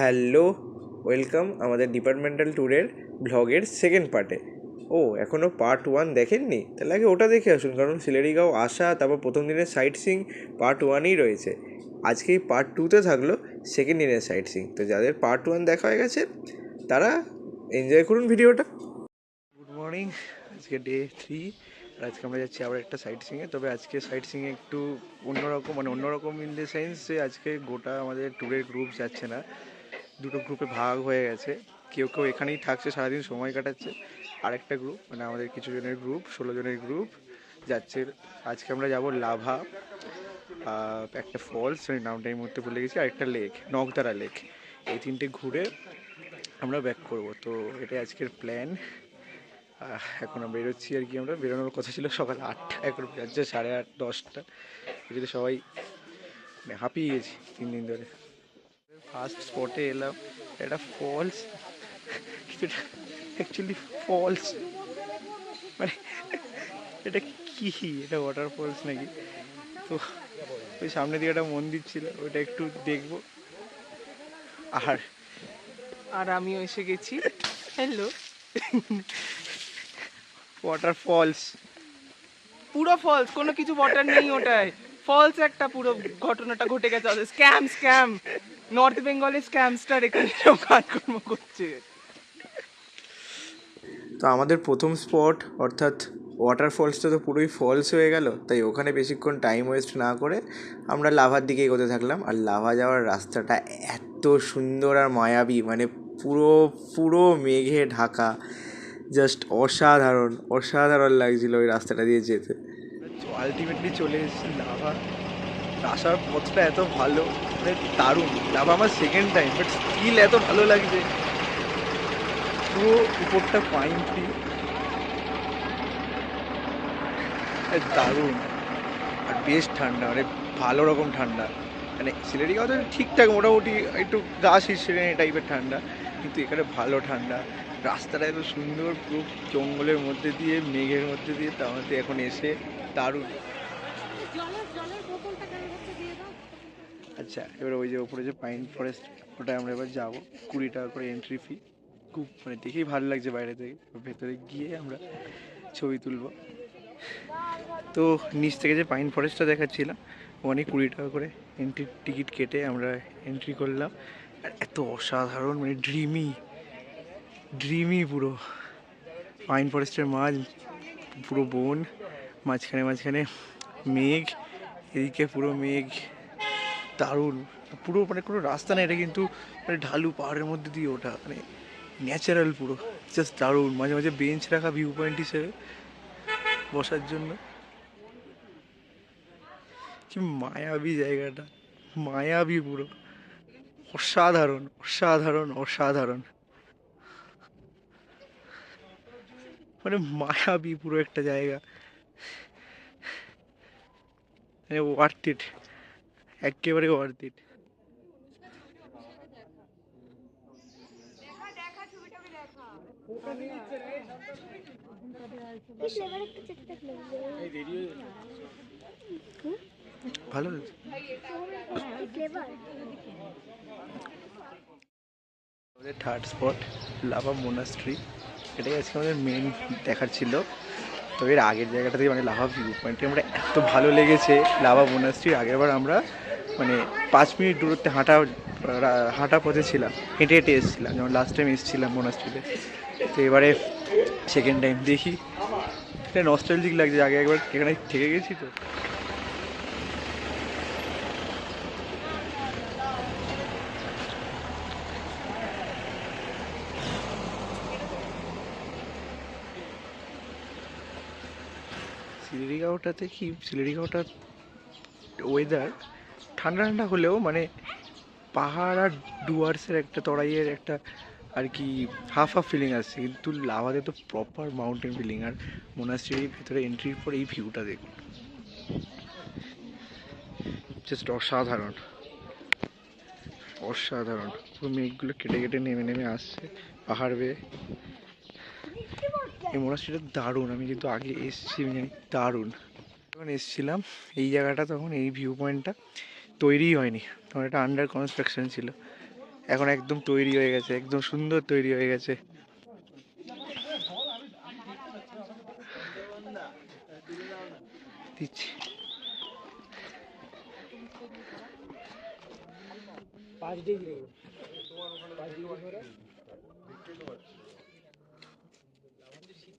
Hello, welcome আমাদের departmental ট্যুরের ভ্লগের second পার্টে। ও এখনও পার্ট ওয়ান দেখেননি? তাহলে আগে ওটা দেখে আসুন, কারণ সিলেরিগাঁও আসা তারপর প্রথম দিনের সাইট সিং পার্ট ওয়ানেই রয়েছে। আজকে পার্ট টুতে থাকল সেকেন্ড দিনের সাইট সিং তো যাদের পার্ট ওয়ান দেখা হয়ে গেছে, তারা এনজয় করুন ভিডিওটা। গুড মর্নিং, আজকে ডে থ্রি আজকে আমরা যাচ্ছি আবার একটা সাইট সিংয়ে তবে আজকে সাইট সিংয়ে একটু অন্যরকম মানে অন্যরকম ইন দ্য সেন্স যে আজকে গোটা আমাদের ট্যুরের গ্রুপ যাচ্ছে না। দুটো গ্রুপে ভাগ হয়ে গেছে। কেউ কেউ এখানেই থাকছে, সারাদিন সময় কাটাচ্ছে। আরেকটা গ্রুপ মানে আমাদের কিছু জনের গ্রুপ ষোলো জনের গ্রুপ যাচ্ছে। আজকে আমরা যাব লাভা একটা ফলস ওই নামটা এই মুহূর্তে ভুলে গেছি। আর একটা লেক নগদারা লেক এই তিনটে ঘুরে আমরা ব্যাক করব। তো এটাই আজকের প্ল্যান এখন আমরা বেরোচ্ছি আর কি আমরা। বেরোনোর কথা ছিল সকাল আটটা, এখন যাচ্ছে সাড়ে আট, দশটা। এদিকে সবাই মানে হাঁপিয়ে গেছি তিন দিন ধরে। ফার্স্ট স্পটে এলাম এটা ফলস অ্যাকচুয়ালি ফলস মানে এটা কি? এটা ওয়াটার ফলস নাকি? তো ওই সামনের দিকে একটা মন্দির ছিল ওইটা একটু দেখব। আর আর আমিও এসে গেছি। হ্যালো ওয়াটার ফলস পুরো ফলস কোনো কিছু ওয়াটার নেই ওটায়। ফলস একটা পুরো ঘটনাটা ঘটে গেছে স্ক্যাম স্ক্যাম নর্থ বেঙ্গলের স্ক্যামস্টার এখানে সব কাজকর্ম করছে। তো আমাদের প্রথম স্পট অর্থাৎ ওয়াটার ফলসটা তো পুরোই ফলস হয়ে গেল তাই ওখানে বেশিক্ষণ টাইম ওয়েস্ট না করে আমরা লাভার দিকে এগোতে থাকলাম। আর লাভা যাওয়ার রাস্তাটা এত সুন্দর আর মায়াবী মানে পুরো পুরো মেঘে ঢাকা। জাস্ট অসাধারণ অসাধারণ লাগছিল ওই রাস্তাটা দিয়ে যেতে। আলটিমেটলি চলে এসেছি লাভা। আসার পথটা এত ভালো মানে দারুণ। লাভা আমার সেকেন্ড টাইম বাট স্টিল এত ভালো লাগছে। পুরো উপরটা পাইন দারুণ। আর বেশ ঠান্ডা মানে ভালো রকম ঠান্ডা। মানে সিলেটিগাঁও তো ঠিকঠাক, মোটামুটি একটু গা শিরশিরে টাইপের ঠান্ডা, কিন্তু এখানে ভালো ঠান্ডা। রাস্তাটা এত সুন্দর, পুরো জঙ্গলের মধ্যে দিয়ে, মেঘের মধ্যে দিয়ে, তার মধ্যে এখন এসে দারুণ জলের জলের বোতলটা কেন হচ্ছে দিয়ে দাও আচ্ছা এবার ওই যে ওপরে যে পাইন ফরেস্ট ওটায় আমরা এবার যাব। কুড়ি টাকা করে এন্ট্রি ফি খুব মানে দেখেই ভালো লাগছে বাইরে থেকে। ভেতরে গিয়ে আমরা ছবি তুলবো। তো নিচ থেকে যে পাইন ফরেস্টটা দেখাচ্ছিলাম, ওখানে কুড়ি টাকা করে এন্ট্রি টিকিট কেটে আমরা এন্ট্রি করলাম। আর এত অসাধারণ মানে ড্রিমি ড্রিমি পুরো। পাইন ফরেস্টের মাঝ, পুরো বন, মাঝখানে মাঝখানে মেঘ, এদিকে পুরো মেঘ। দারুণ। পুরো মানে কোনো রাস্তা নেই, এটা কিন্তু মানে ঢালু পাহাড়ের মধ্যে দিয়ে ওঠা মানে ন্যাচারাল পুরো জাস্ট দারুণ। মাঝে মাঝে বেঞ্চ রাখা ভিউ পয়েন্ট হিসেবে বসার জন্য। কি মায়াবী জায়গাটা, মায়াবী পুরো। অসাধারণ অসাধারণ অসাধারণ। মানে মায়াবী পুরো একটা জায়গা। মানে ওয়ার্থ ইট একেবারে ওয়ার্থ ইট ভালো আমাদের থার্ড স্পট লাভা মোনাস্ট্রি এটাই আজকে আমাদের মেন দেখার ছিল। তবে এর আগের জায়গাটা থেকে মানে লাভা ভিউ পয়েন্টে আমরা এত ভালো লেগেছে, লাভা বনাশ্রীর আগেরবার আমরা মানে পাঁচ মিনিট দূরত্বে হাঁটা হাঁটা পথে ছিলাম, হেঁটে হেঁটে এসেছিলাম, যেমন লাস্ট টাইম এসেছিলাম মোনাস্ট্রিতে তো এবারে সেকেন্ড টাইম দেখি। এটা নস্টালজিক লাগছে, আগে একবার এখানে থেকে গেছি তো। সিলেরিগাঁওটাতে কি সিলেরিগাঁওটার ওয়েদার ঠান্ডা ঠান্ডা হলেও মানে পাহাড় আর ডুয়ার্সের একটা তরাইয়ের একটা আর কি হাফ হাফ ফিলিং আসছে কিন্তু লাভাতে তো প্রপার মাউন্টেন ফিলিং আর মোনাস্ট্রির ভিতরে এন্ট্রির পর এই ভিউটা দেখুন। জাস্ট অসাধারণ। অসাধারণ। পুরো মেঘগুলো কেটে কেটে নেমে নেমে আসছে পাহাড় বেয়ে। এই মোনাস্ট্রিটা দারুণ, আমি কিন্তু আগে এসেছি জানি দারুণ। যখন এসেছিলাম, এই জায়গাটা তখন, এই ভিউ পয়েন্টটা তৈরিই হয়নি। তখন এটা আন্ডার কনস্ট্রাকশন ছিল। এখন একদম তৈরি হয়ে গেছে, একদম সুন্দর তৈরি হয়ে গেছে। দিচ্ছি।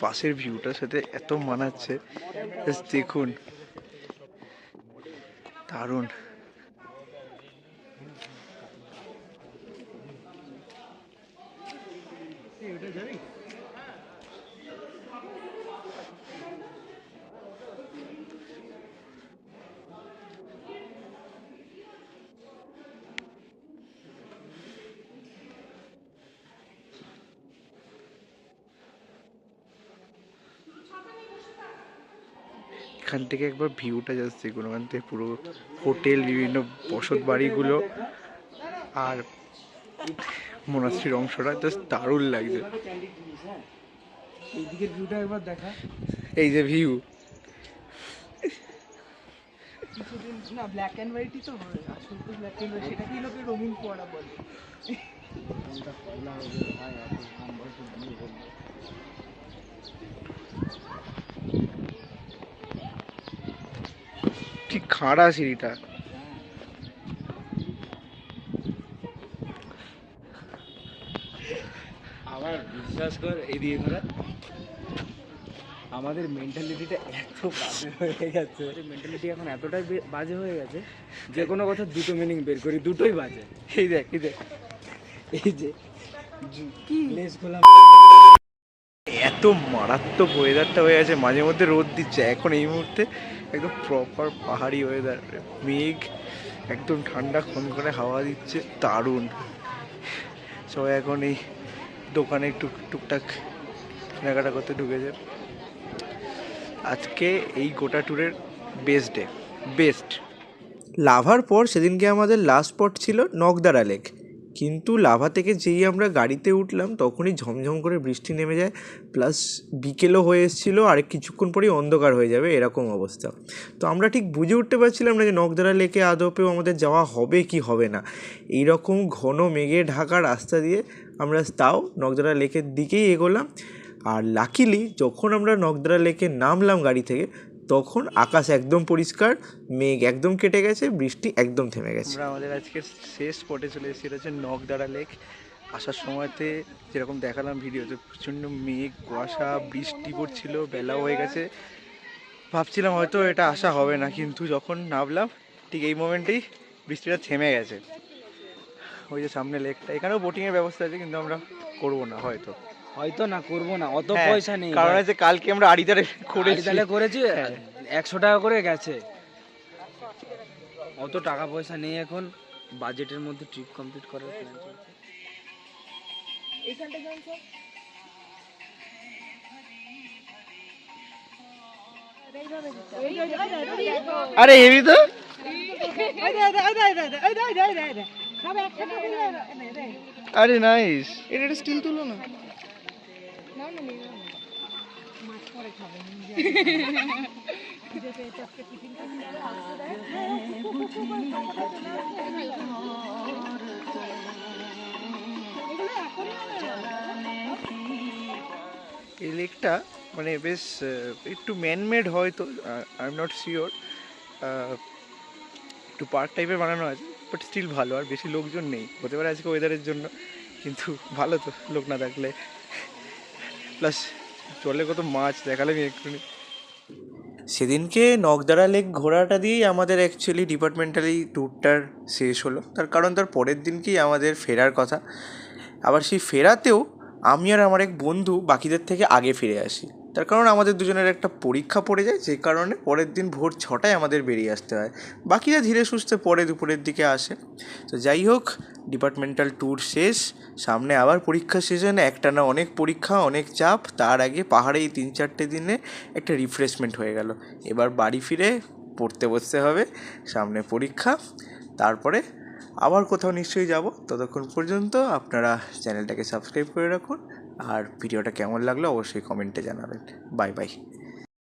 পাশের ভিউটার সাথে এত মানাচ্ছে। দেখুন। দারুণ। এখান থেকে একবার ভিউটা জাস্ট দেখুন। ওখান থেকে পুরো হোটেল বিভিন্ন বসত বাড়িগুলো আর মোনাস্ট্রির অংশটা জাস্ট দারুণ লাগছে। ভিউটা একবার দেখা। এই যে ভিউ কিছুদিন না ব্ল্যাক অ্যান্ড হোয়াইটই তো আসল তো ব্ল্যাক অ্যান্ড হোয়াইট সেটাকেই লোকে রঙিন বলে ঠিক খাড়া সিঁড়িটা। আবার বিশ্বাস কর এদিকে করা আমাদের মেন্টালিটিটা এত বাজে হয়ে গেছে। মেন্টালিটি এখন এতটাই বাজে হয়ে গেছে যে কোনো কথা দুটো মিনিং বের করি দুটোই বাজে। এই দেখ এই দেখ। এই যে কি? লেস খোলা এত মারাত্মক ওয়েদারটা হয়ে গেছে মাঝে মধ্যে রোদ দিচ্ছে। এখন এই মুহূর্তে একদম প্রপার পাহাড়ি ওয়েদার মেঘ, একদম ঠান্ডা খনখনে হাওয়া দিচ্ছে, দারুণ। সবাই এখন এই দোকানে টুক টুকটাক কেনাকাটা করতে ঢুকেছে। আজকে এই গোটা ট্যুরের বেস্ট ডে বেস্ট লাভার পর সেদিনকে আমাদের লাস্ট স্পট ছিল নগদারা লেক কিন্তু লাভা থেকে যেই আমরা গাড়িতে উঠলাম, তখনই ঝমঝম করে বৃষ্টি নেমে যায় প্লাস বিকেলও হয়ে এসেছিল, আর কিছুক্ষণ পরেই অন্ধকার হয়ে যাবে, এরকম অবস্থা। তো আমরা ঠিক বুঝে উঠতে পারছিলাম না যে নগদারা লেকে আদপেও আমাদের যাওয়া হবে কি হবে না। এই রকম ঘন মেঘে ঢাকা রাস্তা দিয়ে আমরা তাও নগদারা লেকের দিকেই এগোলাম। আর লাকিলি যখন আমরা নগদারা লেকে নামলাম গাড়ি থেকে তখন আকাশ একদম পরিষ্কার, মেঘ একদম কেটে গেছে, বৃষ্টি একদম থেমে গেছে। আমরা আমাদের আজকের শেষ স্পটে চলে এসেছি, এটা হচ্ছে নগদারা লেক আসার সময়তে যেরকম দেখালাম ভিডিওতে প্রচণ্ড মেঘ, কুয়াশা, বৃষ্টি পড়ছিল, বেলাও হয়ে গেছে। ভাবছিলাম হয়তো এটা আসা হবে না, কিন্তু যখন নামলাম, ঠিক এই মোমেন্টেই বৃষ্টিটা থেমে গেছে। ওই যে সামনে লেকটা এখানেও বোটিংয়ের ব্যবস্থা আছে, কিন্তু আমরা করব না হয়তো। হয়তো না করব না অত হ্যাঁ, পয়সা নেই কারণ হচ্ছে কালকে আমরা আড়িদারে করেছি তাহলে করেছি হ্যাঁ। একশো টাকা করে গেছে অত টাকা পয়সা নেই এখন বাজেটের মধ্যে ট্রিপ কমপ্লিট করার প্ল্যান চলছে এইখানটা আরে হেভি তো আরে নাইস এটা স্টিল তুলো না এই লেকটা মানে বেশ একটু ম্যানমেড হয়তো আই এম নট শিওর একটু পার্ক টাইপের বানানো আছে বাট স্টিল ভালো আর বেশি লোকজন নেই। হতে পারে আজকে ওয়েদারের জন্য কিন্তু ভালো তো লোক না থাকলে। প্লাস জলে কত মাছ দেখালাম একটুখানি। সেদিনকে নকদারা লেক ঘোরাটা দিয়েই আমাদের অ্যাকচুয়ালি ডিপার্টমেন্টালি ট্যুরটার শেষ হলো। তার কারণ তার পরের দিনকেই আমাদের ফেরার কথা। আবার সেই ফেরাতেও আমি আর আমার এক বন্ধু বাকিদের থেকে আগে ফিরে আসি। তার কারণ আমাদের দুজনের একটা পরীক্ষা পড়ে যায়, যে কারণে পরের দিন ভোর ছটায় আমাদের বেরিয়ে আসতে হয়। বাকিরা ধীরে সুস্থে পরে দুপুরের দিকে আসে। তো যাই হোক ডিপার্টমেন্টাল ট্যুর শেষ, সামনে আবার পরীক্ষা সিজনে একটানা অনেক পরীক্ষা, অনেক চাপ, তার আগে পাহাড়ে এই তিন চারটে দিনে একটা রিফ্রেশমেন্ট হয়ে গেল। এবার বাড়ি ফিরে পড়তে বসতে হবে, সামনে পরীক্ষা, তারপরে আবার কোথাও নিশ্চয়ই যাব। ততক্ষণ পর্যন্ত আপনারা চ্যানেলটাকে সাবস্ক্রাইব করে রাখুন। আর ভিডিওটা কেমন লাগল অবশ্যই কমেন্টে জানাবেন। Bye bye.